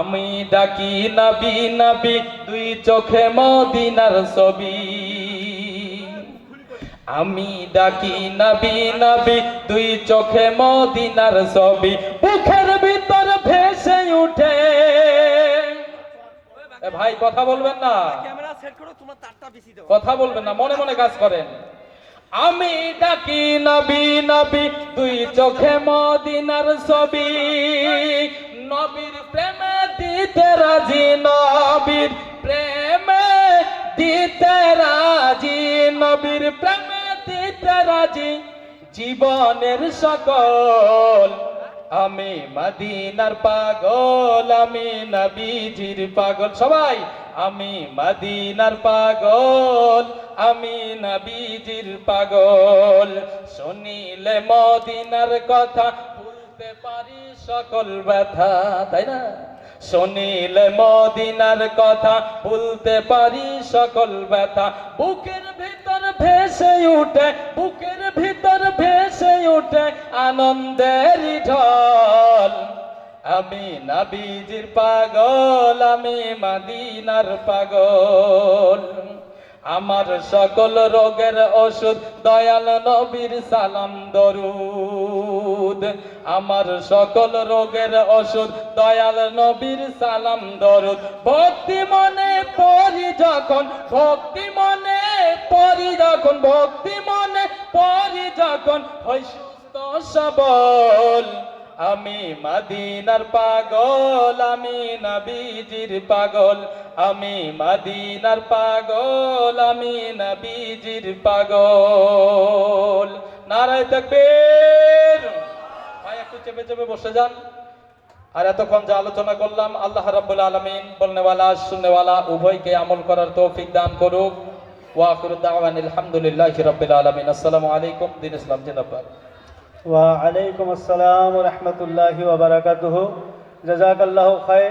আমি ডাকি নাবি নাবি দুই চোখে মদিনার ছবি। আমি ডাকি নাবি নাবি দুই চোখে মদিনার ছবি। বুকের ভিতর ভেসে উঠে। ভাই কথা বলবেন না। কথা বলবেন না মনে মনে কাজ করেন। আমি ডাকি নবী নবী দুই চোখে মদিনার ছবি। নবীর প্রেমে দিতে রাজি, নবীর প্রেমে দিতে রাজি, নবীর প্রেমে দিতে রাজি জীবনের সকল। আমি মদিনার পাগল, আমি নবীজির পাগল। সবাই, আমি মদিনার পাগল, আমি নবীজির পাগল। শুনিলে মদিনার কথা ভুলতে পারি সকল ব্যথা, তাই না? শুনিলে মদিনার কথা, ভুলতে পারি সকল ব্যথা। বুকের ভিতর ভেসে উঠে, বুকের ভিতর ভেসে উঠে আনন্দের ঢল। আমি নাবিজির পাগল, আমি মাদিনার পাগল। আমার সকল রোগের ওষুধ, দয়াল নবীর সালাম দরুদ। আমার সকল রোগের ওষুধ, দয়াল নবীর সালাম দরুদ। ভক্তি মনে পড়ি যখন, ভক্তি মনে পড়ি যখন, ভক্তি মনে পড়ি যখন হই সুস্থ সবল। আমি মাদিনার পাগল, আমি নবীজির পাগল। আমি মাদিনার পাগল, আমি নবীজির পাগল। নারায় ভাই একটু চেপে চেপে বসে যান। আর এতক্ষণ যে আলোচনা করলাম, আল্লাহ রাব্বুল আলামিন বলনেওয়ালা শুননেওয়ালা উভয়কে আমল করার তৌফিক দান করুক। ওয়াকুর দাওয়ান, আলহামদুলিল্লাহি রাব্বিল আলামিন। আসসালামু আলাইকুম, দিন ইসলাম জিন্দাবাদ। ওয়ালাইকুম আসসালাম রহমতুল্লাহি ওবরাকাতুহ জাজাকাল্লাহ খায়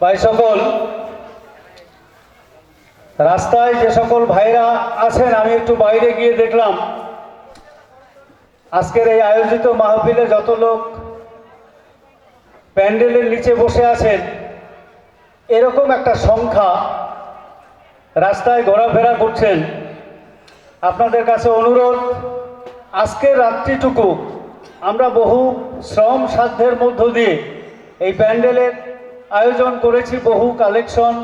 ভাই সকল রাস্তায় যে সকল ভাইরা আছেন, আমি একটু বাইরে গিয়ে দেখলাম। আজকের এই আয়োজিত মাহফিলে যত লোক প্যান্ডেলের নিচে বসে আছেন, এরকম একটা সংখ্যা রাস্তায় ঘোরাফেরা করছেন। আপনাদের কাছে অনুরোধ, আজকের রাত্রিটুকু আমরা বহু শ্রম সাধ্যের মধ্য দিয়ে এই প্যান্ডেলের আয়োজন করেছি, বহু কালেকশন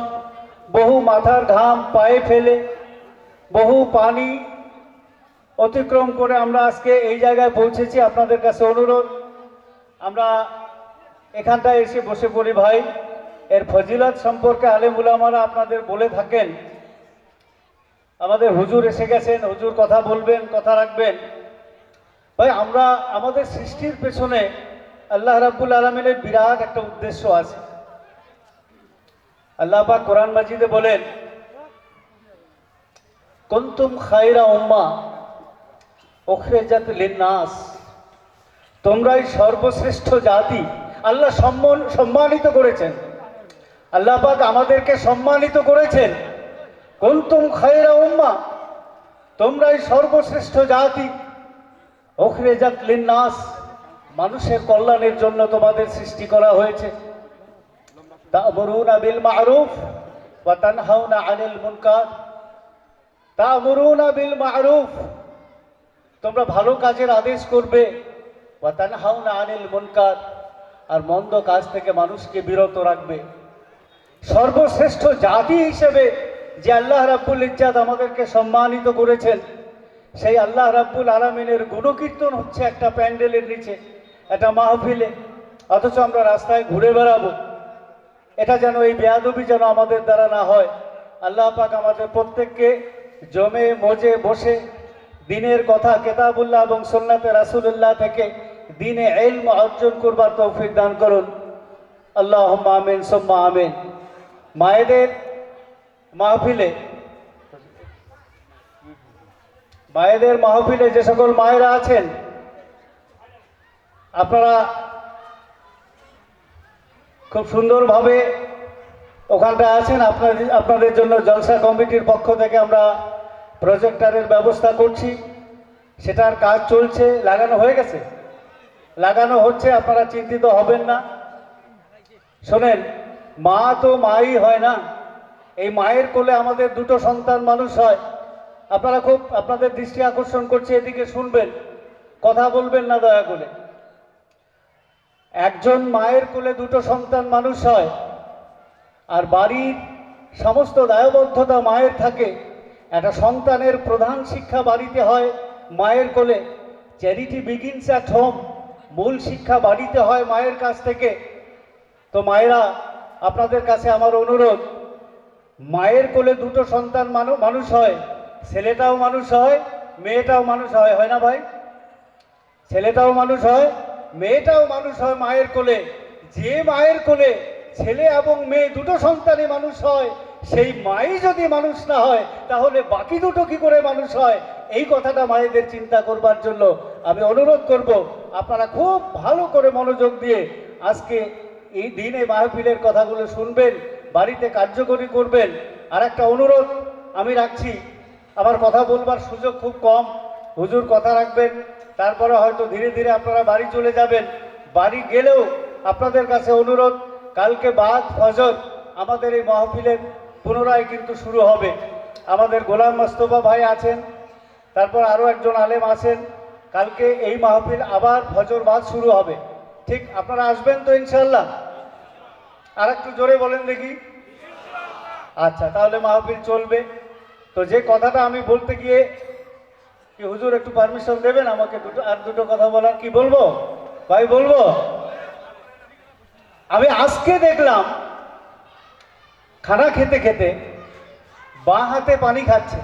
বহু মাথার ঘাম পায়ে ফেলে, বহু পানি অতিক্রম করে আমরা আজকে এই জায়গায় পৌঁছেছি আপনাদের কাছে অনুরোধ। আমরা এখানটায় এসে বসে পড়ি ভাই। এর ফজিলত সম্পর্কে আলেম উলামারা আপনাদের বলে থাকেন। আমাদের হুজুর এসে গেছেন, হুজুর কথা বলবেন, কথা রাখবেন। ভাই, আমরা আমাদের সৃষ্টির পেছনে আল্লাহ রাব্বুল আলমিনের বিরাট একটা উদ্দেশ্য আছে। আল্লাহ পাক কোরআন মাজিদে বলেন, কুনতুম খায়রা উম্মা উখরিজাত লিন্নাস। তোমরাই সর্বশ্রেষ্ঠ জাতি। আল্লাহ সম্মান, সম্মানিত করেছেন। আল্লাহ পাক আমাদেরকে সম্মানিত করেছেন। কুনতুম খায়রা উম্মা? তোমরাই সর্বশ্রেষ্ঠ জাতি। উখরিজাত লিন্নাস। মানুষের কল্যাণের জন্য তোমাদের সৃষ্টি করা হয়েছে। তা'মুরুনা বিল মা'রুফ ওয়া তানহাউনা 'আনিল মুনকার। তোমরা ভালো কাজের আদেশ করবে। ওয়া তানহাউনা 'আনিল মুনকার, আর মন্দ কাজ থেকে মানুষকে বিরত রাখবে। সর্বশ্রেষ্ঠ জাতি হিসেবে যে আল্লাহ রাব্বুল ইজ্জাত আমাদেরকে সম্মানিত করেছেন, সেই আল্লাহ রাব্বুল আলমিনের গুণকীর্তন হচ্ছে একটা প্যান্ডেলের নিচে, একটা মাহফিলে। অথচ আমরা রাস্তায় ঘুরে বেড়াবো। এটা যেন এই বেয়াদবি যেন আমাদের দ্বারা না হয়। আল্লাহ পাক আমাদের প্রত্যেককে জমে, মজে, বসে দিনের কথা কেতাবুল্লাহ এবং সুন্নাতে রাসুলুল্লাহ থেকে দিনে এলম অর্জন করবার তৌফিক দান করুন। আল্লাহ আমিন, সোম্মা আমিন। মায়েদের মাহফিলে মায়েদের মাহফিলে যে সকল মায়েরা আছেন, আপনারা খুব সুন্দরভাবে ওখানটা আছেন। আপনাদের আপনাদের জন্য জলসা কমিটির পক্ষ থেকে আমরা প্রজেক্টারের ব্যবস্থা করছি। সেটার কাজ চলছে। লাগানো হয়ে গেছে? লাগানো হচ্ছে, আপনারা চিন্তিত হবেন না। শোনেন, মা তো মাই হয় না। এই মায়ের কোলে আমাদের দুটো সন্তান মানুষ হয়। আপনারা খুব, আপনাদের দৃষ্টি আকর্ষণ করছে, এদিকে শুনবেন। কথা বলবেন না দয়া করে। একজন মায়ের কোলে দুটো সন্তান মানুষ হয়, আর বাড়ির সমস্ত দায়বদ্ধতা মায়ের থাকে। একটা সন্তানের প্রধান শিক্ষা বাড়িতে হয় মায়ের কোলে চ্যারিটি বিগিনস অ্যাট হোম মূল শিক্ষা বাড়িতে হয় মায়ের কাছ থেকে। তো মায়েরা, আপনাদের কাছে আমার অনুরোধ, মায়ের কোলে দুটো সন্তান মানুষ হয়, ছেলেটাও মানুষ হয়, মেয়েটাও মানুষ হয় হয় না ভাই? ছেলেটাও মানুষ হয় মেয়েটাও মানুষ হয় মায়ের কোলে। যে মায়ের কোলে ছেলে এবং মেয়ে দুটো সন্তানই মানুষ হয়, সেই মাই যদি মানুষ না হয়, তাহলে বাকি দুটো কি করে মানুষ হয়? এই কথাটা মায়েদের চিন্তা করবার জন্য আমি অনুরোধ করব, আপনারা খুব ভালো করে মনোযোগ দিয়ে আজকে এই দিনে মাহফিলের কথাগুলো শুনবেন, বাড়িতে কার্যকরী করবেন। আর একটা অনুরোধ আমি রাখছি, আমার কথা বলবার সুযোগ খুব কম। হুজুর কথা রাখবেন তারপরে হয়তো ধীরে ধীরে আপনারা বাড়ি চলে যাবেন। বাড়ি গেলেও আপনাদের কাছে অনুরোধ, কালকে বাদ ফজর আমাদের এই মাহফিলের পুনরায় কিন্তু শুরু হবে। আমাদের গোলাম মোস্তফা ভাই আছেন, তারপর আরও একজন আলেম আছেন। কালকে এই মাহফিল আবার ফজর বাদ শুরু হবে। ঠিক আপনারা আসবেন তো ইনশাল্লাহ আর একটু জোরে বলেন দেখি। আচ্ছা তাহলে মাহফিল চলবে। তো যে কথাটা আমি বলতে গিয়ে কি হুজুর একটু পারমিশন দেবেন? আমাকে দুটো আর দুটো কথা বলার কি বলব? ভাই, বলব? আমি আজকে দেখলাম, খানা খেতে খেতে বাঁ হাতে পানি খাচ্ছে।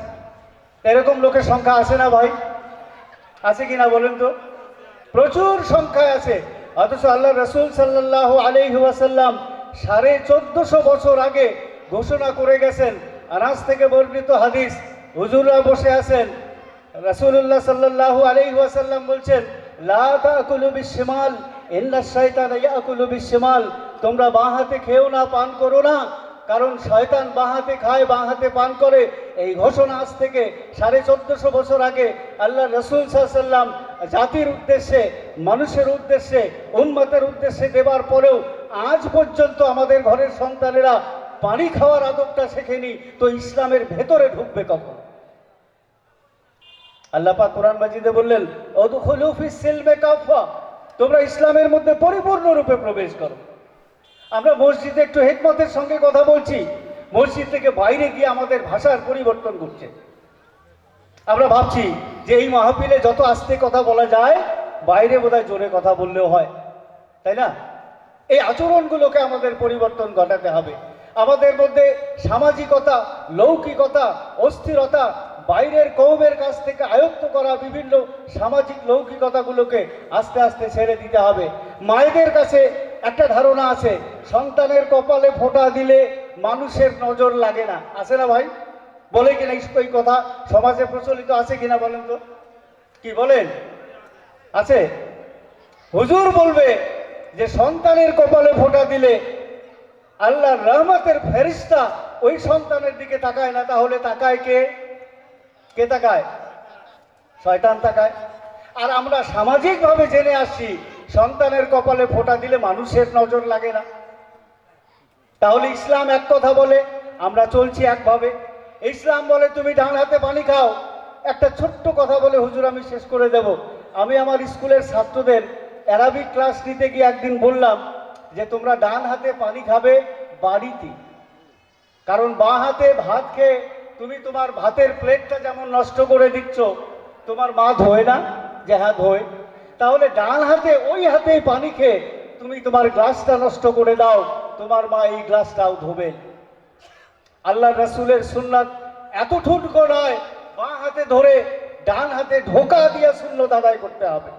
এরকম লোকের সংখ্যা আছে না ভাই? আছে কিনা বলেন তো? প্রচুর সংখ্যায় আছে। অথচ আল্লাহ রসুল সাল্লাহ আলাইহি ওয়াসাল্লাম সাড়ে চোদ্দশো বছর আগে ঘোষণা করে গেছেন। আনাজ থেকে বর্ণিত হাদিস, হুজুররা বসে আছেন। রাসূলুল্লাহ সাল্লাল্লাহু আলাইহি ওয়াসাল্লাম বলছেন ইল্লা শাইতান ইয়াকুলু বিশমাল তোমরা বাঁ হাতে খেও না, পান করো না। কারণ শয়তান বাঁ হাতে খায়, বাঁ হাতে পান করে। এই ঘোষণা আজ থেকে সাড়ে চোদ্দশো বছর আগে আল্লাহ রসুল সাল্লাম জাতির উদ্দেশ্যে, মানুষের উদ্দেশ্যে উন্মতের উদ্দেশ্যে দেবার পরেও আজ পর্যন্ত আমাদের ঘরের সন্তানেরা পানি খাওয়ার আদবটা শেখেনি। তো ইসলামের ভেতরে ঢুকবে কখন? আল্লাহ পাক কোরআন মাজিদে বললেন সিলমে কাফা তোমরা ইসলামের মধ্যে পরিপূর্ণ রূপে প্রবেশ করো। আমরা মসজিদে একটু হেকমতের সঙ্গে কথা বলছি। মসজিদ থেকে বাইরে গিয়ে আমাদের ভাষার পরিবর্তন করছে আমরা ভাবছি যে এই মাহফিলে যত আস্তে কথা বলা যায়, বাইরে বোধহয় জোরে কথা বললেও হয়। তাই না? এই আচরণগুলোকে আমাদের পরিবর্তন ঘটাতে হবে। আমাদের মধ্যে সামাজিকতা, লৌকিকতা, অস্থিরতা বাইরের কৌমের কাছ থেকে আয়ত্ত করা বিভিন্ন সামাজিক লৌকিকতাগুলোকে আস্তে আস্তে ছেড়ে দিতে হবে। মায়েদের কাছে একটা ধারণা আছে, সন্তানের কপালে ফোঁটা দিলে মানুষের নজর লাগে না। আছে না ভাই? বলে কিনা এই কথা সমাজে প্রচলিত আছে কিনা বলেন তো? কি বলেন? আছে। হুজুর বলবে যে সন্তানের কপালে ফোঁটা দিলে আল্লাহর রহমতের ফেরিস্তা ওই সন্তানের দিকে তাকায় না, তাহলে তাকায় কে? কে তাকায়? শয়তান তাকায়। আর আমরা সামাজিকভাবে জেনে আসছি, সন্তানের কপালে ফোঁটা দিলে মানুষের নজর লাগে না। তাহলে ইসলাম এক কথা বলে, আমরা চলছি একভাবে। ইসলাম বলে, তুমি ডান হাতে পানি খাও। একটা ছোট্ট কথা বলে, হুজুর, আমি শেষ করে দেব। আমি আমার স্কুলের ছাত্রদের অ্যারাবিক ক্লাস নিতে গিয়ে একদিন বললাম যে, তোমরা ডান হাতে পানি খাবে বাড়িতে। কারণ বাঁ হাতে ভাত খেয়ে তুমি তোমার ভাতের প্লেটটা যেমন নষ্ট করে দিচ্ছ, তোমার মা ধোয় না? যে হ্যাঁ ধোয়। তাহলে ডান হাতে, ওই হাতেই পানি খেয়ে তুমি তোমার গ্লাসটা নষ্ট করে দাও, তোমার মা এই গ্লাসটাও ধোবে। আল্লাহ রসুলের সুন্নাত এত ঠুটকো নয় বাঁ হাতে ধরে ডান হাতে ঢোকা দিয়ে সুন্নত আদায় করতে হবে।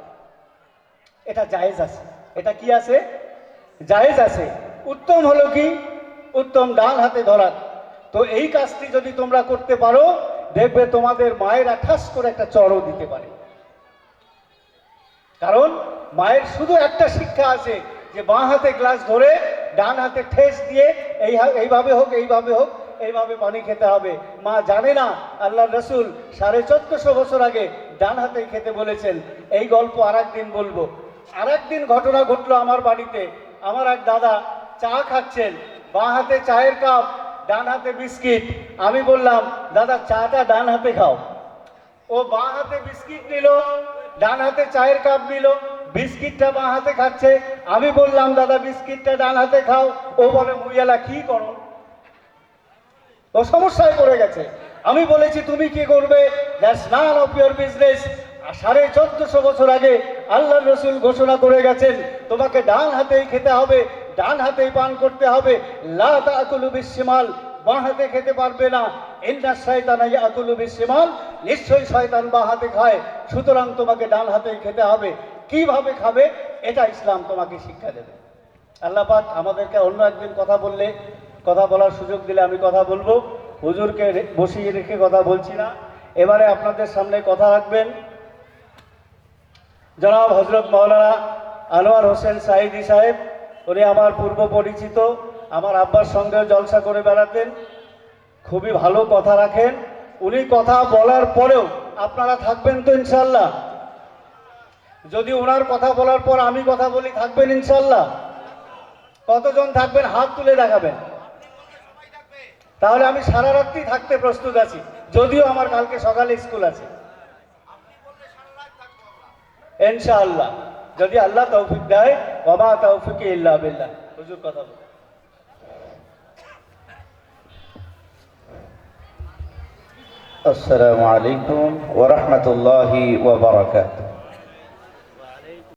এটা জায়েজ আছে। এটা কি আছে? জায়েজ আছে। উত্তম হলো কি? উত্তম ডান হাতে ধরার। তো এই কাজটি যদি তোমরা করতে পারো, দেখবে তোমাদের মায়েরা ঠাস করে একটা চড়ও দিতে পারে। কারণ মায়ের শুধু একটা শিক্ষা আছে যে বাঁ হাতে গ্লাস ধরে ডান হাতে ঠেস দিয়ে এই এইভাবে হোক এইভাবে হোক, এইভাবে পানি খেতে হবে। মা জানে না আল্লাহ রসুল সাড়ে চোদ্দশো বছর আগে ডান হাতে খেতে বলেছেন, এই গল্প আর একদিন বলব। আর একদিন ঘটনা ঘটলো আমার বাড়িতে। আমার এক দাদা চা খাচ্ছেন, বাঁ হাতে চায়ের কাপ ডান হাতে বিস্কিট। আমি বললাম, দাদা, চাটা ডান হাতে খাও। ও বাঁ হাতে বিস্কিট নিল, ডান হাতে চায়ের কাপ নিল, বিস্কিটটা বাঁ হাতে খাচ্ছে। আমি বললাম, দাদা, বিস্কিটটা ডান হাতে খাও। ও বলে মুইয়ালা কি করো? ও সমস্যায় পড়ে গেছে। আমি বলেছি, তুমি কি করবে? দ্যাটস অফ ইউর বিজনেস সাড়ে চোদ্দশো বছর আগে আল্লাহ রসুল ঘোষণা করে গেছেন, তোমাকে ডান হাতেই খেতে হবে। ডান হাতেই পান করতে হবে। লা তাকুলু বিশমাল বাঁ হাতে খেতে পারবে না। ইন্না শয়তানা ইয়াকুলু বিশমাল নিশ্চয়ই শয়তান বাঁ হাতে খায়। সুতরাং তোমাকে ডান হাতেই খেতে হবে। কীভাবে খাবে? এটা ইসলাম তোমাকে শিক্ষা দেবে। আল্লাহ পাক আমাদেরকে অন্য একদিন কথা বললে, কথা বলার সুযোগ দিলে আমি কথা বলব। হুজুরকে বসিয়ে রেখে কথা বলছি না। এবারে আপনাদের সামনে কথা রাখবেন। জনাব হজরত মৌলানা আনোয়ার হোসেন সাইদি সাহেব। উনি আমার পূর্ব পরিচিত, আমার আব্বার সঙ্গেও জলসা করে বেড়াতেন, খুবই ভালো কথা রাখেন। উনি কথা বলার পরেও আপনারা থাকবেন তো ইনশাল্লাহ যদি ওনার কথা বলার পর আমি কথা বলি, থাকবেন ইনশাল্লাহ কতজন থাকবেন? হাত তুলে দেখাবেন। তাহলে আমি সারা রাত্রি থাকতে প্রস্তুত আছি। যদিও আমার কালকে সকালে স্কুল আছে। ইনশাআল্লাহ। যদি আল্লাহ তৌফিক দেয় বাবা তৌফিকি ইল্লা বিল্লাহ হুজুর কথা বল আসসালামু আলাইকুম ওয়া রাহমাতুল্লাহি ওয়া বারাকাতুহু